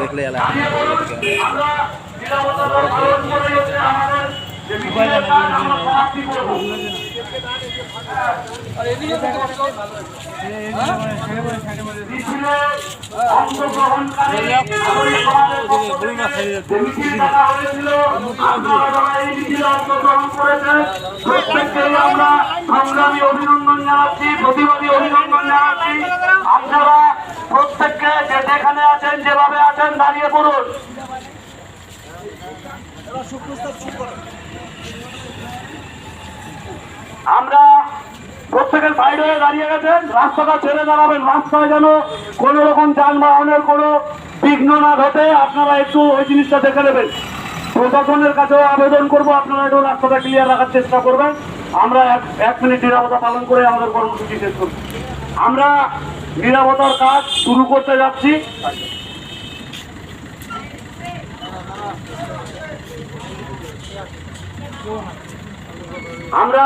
দেখলে এলা আমরা প্রত্যেককে যেখানে আছেন যেভাবে আছেন দাঁড়িয়ে পড়ুন আমরা প্রত্যেকের সাইড হয়ে দাঁড়িয়ে গেছেন। রাস্তাটা ছেড়ে দাঁড়াবেন। রাস্তায় যেন কোনো রকম যানবাহনের কোনো বিঘ্ন না ঘটে। আপনারা একটু ওই জিনিসটা দেখে নেবেন। প্রশাসনের কাছেও আবেদন করব। আপনারা একটু রাস্তাটা ক্লিয়ার রাখার চেষ্টা করবেন। আমরা এক মিনিট নিরাপত্তা পালন করে আমাদের কর্মসূচি শেষ করব। আমরা নিরাপত্তার কাজ শুরু করতে যাচ্ছি। আমরা